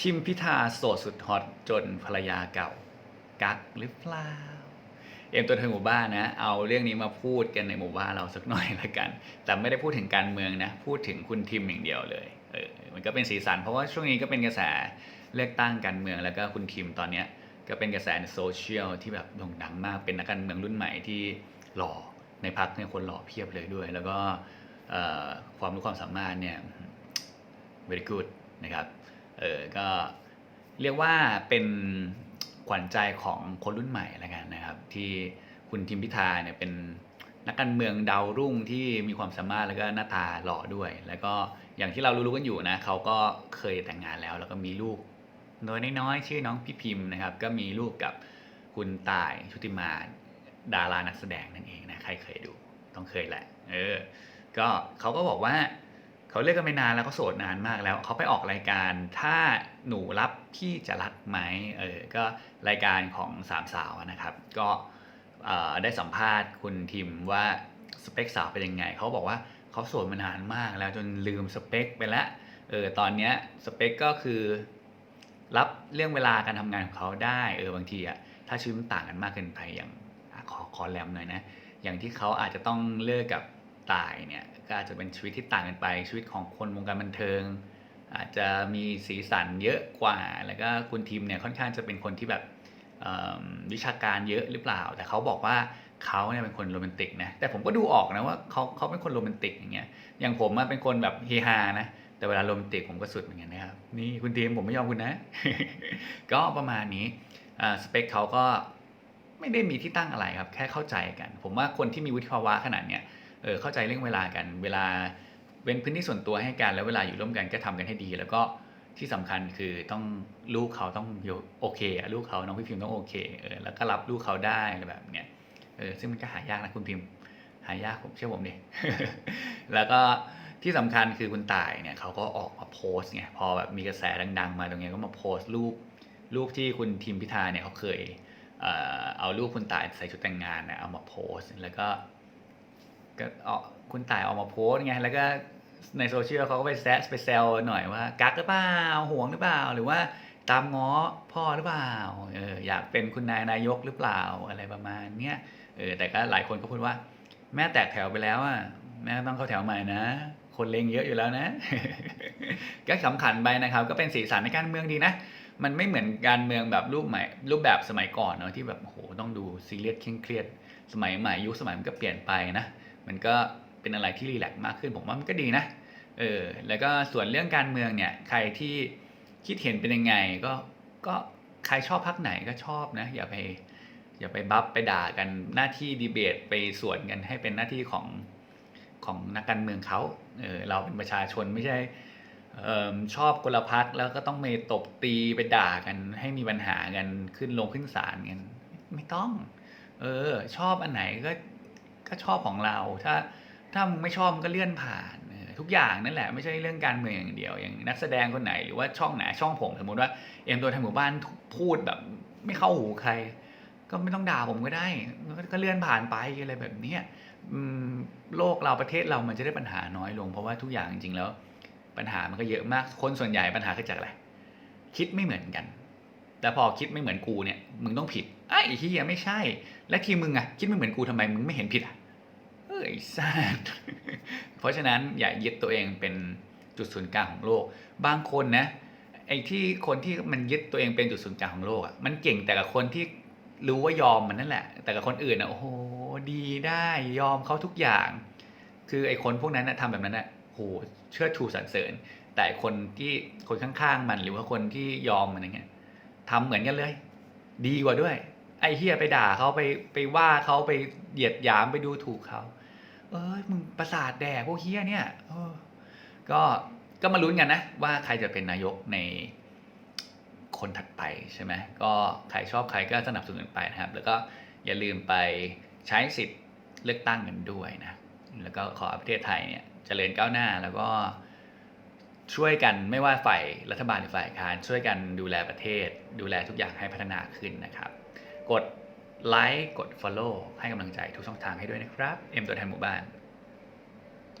ทิมพิธาโสดสุดฮอตจนภรรยาเก่า กักหรือเปล่า เอ็มตัวแทนหมู่บ้านนะ เอาเรื่องนี้มาพูดกันในหมู่บ้านเราสักหน่อยละกัน แต่ไม่ได้พูดถึงการเมืองนะ พูดถึงคุณทิมอย่างเดียวเลย เออ มันก็เป็นสีสัน เพราะว่าช่วงนี้ก็เป็นกระแสเลือกตั้งการเมืองแล้วก็คุณทิมตอนเนี้ยก็เป็นกระแสในโซเชียลที่แบบโด่งดังมาก เป็นนักการเมืองรุ่นใหม่ที่หล่อในพักเนี่ยคนหล่อเพียบเลยด้วย แล้วก็ความรู้ความสามารถเนี่ย very good นะครับ เออก็เรียกว่าเป็นขวัญใจของคนรุ่นใหม่แล้วกันนะครับ ที่คุณทิมพิธาเนี่ยเป็นนักการเมืองดาวรุ่งที่มีความสามารถแล้วก็หน้าตาหล่อด้วย แล้วก็อย่างที่เรารู้ๆกันอยู่นะเขาก็เคยแต่งงานแล้ว แล้วก็มีลูกน้อยน้อยๆชื่อน้องพี่พิมพ์นะครับ ก็มีลูกกับคุณต่ายชุติมาดารานักแสดงนั่นเองนะใครเคยดูต้องเคยแหละ เออ ก็เขาก็บอกว่า เขาเลิกกันไปนานแล้วก็โสดนานมากแล้วเขาไปออกรายการถ้าหนูรับพี่จะรักไหมเออก็รายการของสามสาวนะครับ ก็ได้สัมภาษณ์คุณทิมว่าสเปคสาวเป็นยังไงเขาบอกว่าเขาโสดมานานมากแล้วจนลืมสเปคไปแล้วเออตอนเนี้ยสเปคก็คือรับเรื่องเวลาการทำงานของเขาได้เออบางทีอะถ้าชีวิตมันต่างกันมากเกินไปอย่างขอขอแรมหน่อยนะอย่างที่เขาอาจจะต้องเลิกกับ ตายเนี่ยก็อาจจะเป็นชีวิตที่ต่างกันไป ชีวิตของคนวงการบันเทิง อาจจะมีสีสันเยอะกว่า แล้วก็คุณทีมเนี่ยค่อนข้างจะเป็นคนที่แบบวิชาการเยอะหรือเปล่า แต่เขาบอกว่าเขาเนี่ยเป็นคนโรแมนติกนะแต่ผมก็ดูออกนะว่าเขาเขาเป็นคนโรแมนติกอย่างเงี้ยอย่างผมอะเป็นคนแบบเฮฮานะแต่เวลาโรแมนติกผมก็สุดเหมือนกันนะครับนี่คุณทีมผมไม่ยอมคุณนะ ก็ประมาณนี้สเปคเขาก็ไม่ได้มีที่ตั้งอะไรครับ แค่เข้าใจกัน ผมว่าคนที่มีวุฒิภาวะขนาดเนี้ย ออเข้าใจเรื่องเวลากัน เวลาเว้นพื้นที่ส่วนตัวให้กันแล้วเวลาอยู่ร่วมกันก็ทำกันให้ดี แล้วก็ที่สำคัญคือต้องลูกเขาต้องโอเคลูกเขาน้องพี่พิมพ์ต้องโอเคเออแล้วก็รับลูกเขาได้อะไรแบบเนี้ยเออซึ่งมันก็หายากนะคุณพิมพ์ หายากผมเชื่อผมดิแล้วก็ที่สำคัญคือคุณต่ายเนี่ยเขาก็ออกมาโพสต์ไงพอแบบมีกระแสดัง ๆ มาตรงนี้ก็มาโพสต์รูปรูปที่คุณทิมพิธาเนี่ยเขาเคยเออเอารูปคุณต่ายใส่ชุดแต่งงานนะเอามาโพสต์ แล้วก็ ก็เอาคุณต่ายเอามาโพสไงแล้วก็ในโซเชียลเขาก็ไปแซะไปแซวหน่อยว่ากักหรือเปล่าห่วงหรือเปล่า หรือว่าตามง้อพ่อหรือเปล่าเอออยากเป็นคุณนายนายกหรือเปล่าอะไรประมาณเนี้ยเออแต่ก็หลายคนก็พูดว่า แม่แตกแถวไปแล้วอะแม่ต้องเข้าแถวใหม่นะ คนเลงเยอะอยู่แล้วนะ ก็สำคัญไปนะครับ ก็เป็นสีสันในการเมืองดีนะมันไม่เหมือนการเมืองแบบรูปใหม่รูปแบบสมัยก่อนเนาะที่แบบโอ้โหต้องดูซีเรียสเคร่งเครียด สมัยใหม่ยุคสมัยมันก็เปลี่ยนไปนะ มันก็เป็นอะไรที่รีแลกซ์มากขึ้น ผมว่ามันก็ดีนะเออแล้วก็ส่วนเรื่องการเมืองเนี่ยใครที่คิดเห็นเป็นยังไงก็ก็ใครชอบพักไหนก็ชอบนะอย่าไปอย่าไปบัฟไปด่ากันหน้าที่ดีเบตไปสวนกันให้เป็นหน้าที่ของของนักการเมืองเขาเออเราเป็นประชาชนไม่ใช่เออชอบคนละพักแล้วก็ต้องไปตบตีไปด่ากันให้มีปัญหากันขึ้นลงขึ้นศาลกันไม่ต้อง เออ ชอบอันไหนก็ ก็ชอบของเรา ถ้าถ้ามึงไม่ชอบมึงก็เลื่อนผ่านทุกอย่างนั่นแหละไม่ใช่เรื่องการเมืองอย่างเดียว อย่างนักแสดงคนไหนหรือว่าช่องไหนช่องผมสมมติว่าเอ็มตัวทางหมู่บ้านพูดแบบไม่เข้าหูใคร ก็ไม่ต้องด่าผมก็ได้ ก็เลื่อนผ่านไปอะไรแบบนี้โลกเราประเทศเรามันจะได้ปัญหาน้อยลง เพราะว่าทุกอย่างจริงๆแล้ว ปัญหามันก็เยอะมากคนส่วนใหญ่ปัญหาเกิดจากอะไรคิดไม่เหมือนกัน แต่พอคิดไม่เหมือนกูเนี่ยมึงต้องผิดไอ้เฮียไม่ใช่ และทีมึงอะคิดไม่เหมือนกูทำไมมึงไม่เห็นผิดอะเอ้ยซาดเพราะฉะนั้นอย่ายึดตัวเองเป็นจุดศูนย์กลางของโลก บางคนนะไอ้ที่คนที่มันยึดตัวเองเป็นจุดศูนย์กลางของโลกอะมันเก่งแต่กับคนที่รู้ว่ายอมมันนั่นแหละ แต่กับคนอื่นอะโอ้โหดีได้ยอมเขาทุกอย่าง คือไอ้คนพวกนั้นนะทำแบบนั้นนะโหเชิดชูสรรเสริญ แต่คนที่คนข้างๆมันหรือว่าคนที่ยอมมันอย่างเงี้ย ทำเหมือนกันเลย ดีกว่าด้วย ไอ้เฮียไปด่าเขาไปไปว่าเขาไปเหยียดหยามไปดูถูกเขา เอ้ยมึงประสาทแดกพวกเฮียเนี่ยก็ก็มาลุ้นกันนะ ว่าใครจะเป็นนายกในคนถัดไปใช่ไหมก็ใครชอบใครก็สนับสนุนไปนะครับ แล้วก็อย่าลืมไปใช้สิทธิ์เลือกตั้งกันด้วยนะ แล้วก็ขอประเทศไทยเนี่ยเจริญก้าวหน้าแล้วก็ ช่วยกันไม่ว่าฝ่ายรัฐบาลหรือฝ่ายค้านช่วยกันดูแลประเทศ ดูแลทุกอย่างให้พัฒนาขึ้นนะครับ กดไลค์กด Follow ให้กำลังใจทุกช่องทางให้ด้วยนะครับ เอ็มตัวแทนหมู่บ้าน